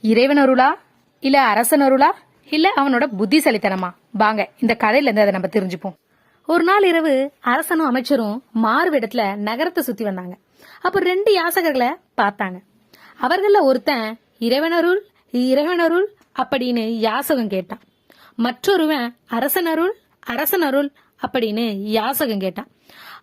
இறைவன் அருளா இல்ல அரசன் அருளா இல்ல அவனோட புத்திசாலித்தனமா? வாங்க இந்த கதையில இருந்து அதை நம்ம தெரிஞ்சுப்போம். ஒரு நாள் இரவு அரசனும் அமைச்சரும் மாறுவேடத்துல நகரத்தை சுத்தி வந்தாங்க. அப்ப ரெண்டு யாசகர்களை பார்த்தாங்க. அவர்கள ஒருத்தன் இறைவனருள் இறைவனருள் அப்படின்னு யாசகம் கேட்டான். மற்றொருவன் அரசனருள் அரசனருள் அப்படின்னு யாசகம் கேட்டான்.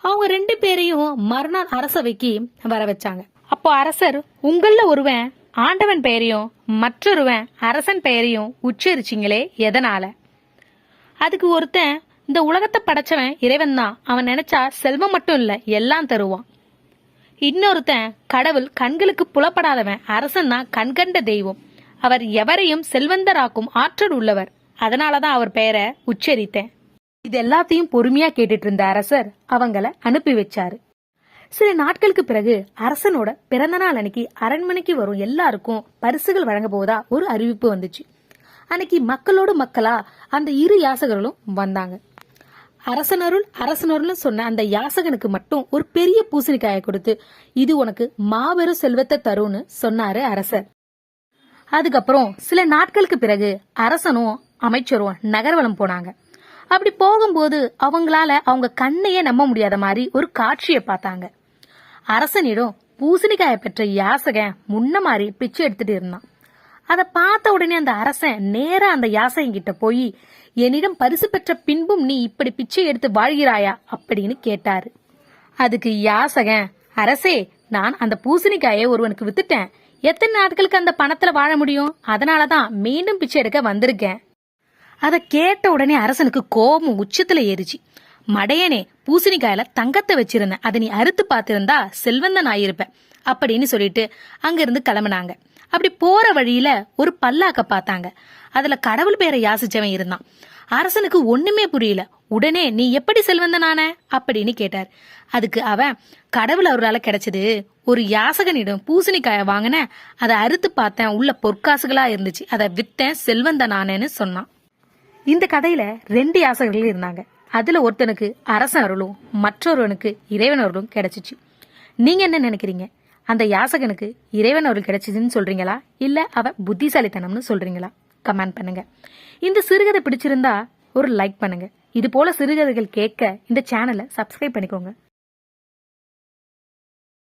அவங்க ரெண்டு பேரையும் மறுநாள் அரசவைக்கு வர வச்சாங்க. அப்போ அரசர் உங்கள ஒருவன் ஆண்டவன் பெயரையும் மற்றொருவன் அரசன் பெயரையும் உச்சரிச்சிங்களே எதனால? அதுக்கு ஒருத்தன் இந்த உலகத்தை படைச்சவன் இறைவன் தான் அவன் நினைச்சா செல்வம் மட்டும் இல்ல எல்லாம் தருவான். இன்னொருத்தன் கடவுள் கண்களுக்கு புலப்படாதவன் அரசன் தான் கண்கண்ட தெய்வம். அவர் எவரையும் செல்வந்தராக்கும் ஆற்றல் உள்ளவர். அதனாலதான் அவர் பெயரை உச்சரித்தேன். இது எல்லாத்தையும் பொறுமையா கேட்டுட்டு இருந்த அரசர் அவங்கள அனுப்பி வச்சாரு. சில நாட்களுக்கு பிறகு அரசனோட பிறந்த நாள் அன்னைக்கு அரண்மனைக்கு வரும் எல்லாருக்கும் பரிசுகள் வழங்க போவதா ஒரு அறிவிப்பு வந்துச்சு. அன்னைக்கு மக்களோடு மக்களா அந்த இரு யாசகர்களும் வந்தாங்க. அரசனருள் அரசனருள்னு சொன்ன அந்த யாசகனுக்கு மட்டும் ஒரு பெரிய பூசணிக்காயை கொடுத்து இது உனக்கு மாபெரும் செல்வத்தை தரும்னு சொன்னாரு அரசர். அதுக்கப்புறம் சில நாட்களுக்கு பிறகு அரசனும் அமைச்சரும் நகர்வலம் போனாங்க. அப்படி போகும்போது அவங்களால அவங்க கண்ணையே நம்ப முடியாத மாதிரி ஒரு காட்சியை பார்த்தாங்க. அரசனிடம் பூசணிக்காயை பெற்ற யாசகன் முன்ன மாதிரி பிச்சை எடுத்துட்டு இருந்தான். அதை பார்த்த உடனே அந்த அரசன் நேரா அந்த யாசகன் போய் என்னிடம் பரிசு பெற்ற பின்பும் நீ இப்படி பிச்சை எடுத்து வாழ்கிறாயா? அப்படின்னு கேட்டாரு. அதுக்கு யாசகன் அரசே நான் அந்த பூசணிக்காயை ஒருவனுக்கு வித்துட்டேன். எத்தனை நாட்களுக்கு அந்த பணத்துல வாழ முடியும்? அதனாலதான் மீண்டும் பிச்சை எடுக்க வந்திருக்கேன். அதை கேட்ட உடனே அரசனுக்கு கோபம் உச்சத்துல ஏறிச்சு. மடையனே பூசணிக்காயில தங்கத்தை வச்சிருந்தேன். அதை நீ அறுத்து பார்த்திருந்தா செல்வந்தன் ஆயிருப்பேன். அப்படின்னு சொல்லிட்டு அங்கிருந்து கிளம்புனாங்க. அப்படி போற வழியில ஒரு பல்லாக்க பார்த்தாங்க. அதுல கடவுள் பேரை யாசிச்சவன் இருந்தான். அரசனுக்கு ஒண்ணுமே புரியல. உடனே நீ எப்படி செல்வந்தனான? அப்படின்னு கேட்டார். அதுக்கு அவன் கடவுள் அவரால் கிடைச்சது ஒரு யாசகனிடம் பூசணிக்காயை வாங்கினேன் அதை அறுத்து பார்த்தேன். உள்ள பொற்காசுகளா இருந்துச்சு. அதை வித்தேன் செல்வந்தனானேன்னு சொன்னான். இந்த கதையில ரெண்டு யாசகர்கள் இருந்தாங்க. அதுல ஒருத்தனுக்கு அரசன் அருளும் மற்றொருவனுக்கு இறைவன் அருளும் கிடைச்சிச்சு. நீங்க என்ன நினைக்கிறீங்க? அந்த யாசகனுக்கு இறைவன் அருள் கிடைச்சிதுன்னு சொல்றீங்களா? இல்ல அவன் புத்திசாலித்தனம்னு சொல்றீங்களா? கமெண்ட் பண்ணுங்க. இந்த சிறுகதை பிடிச்சிருந்தா ஒரு லைக் பண்ணுங்க. இது போல சிறுகதைகள் கேட்க இந்த சேனலை சப்ஸ்கிரைப் பண்ணிக்கோங்க.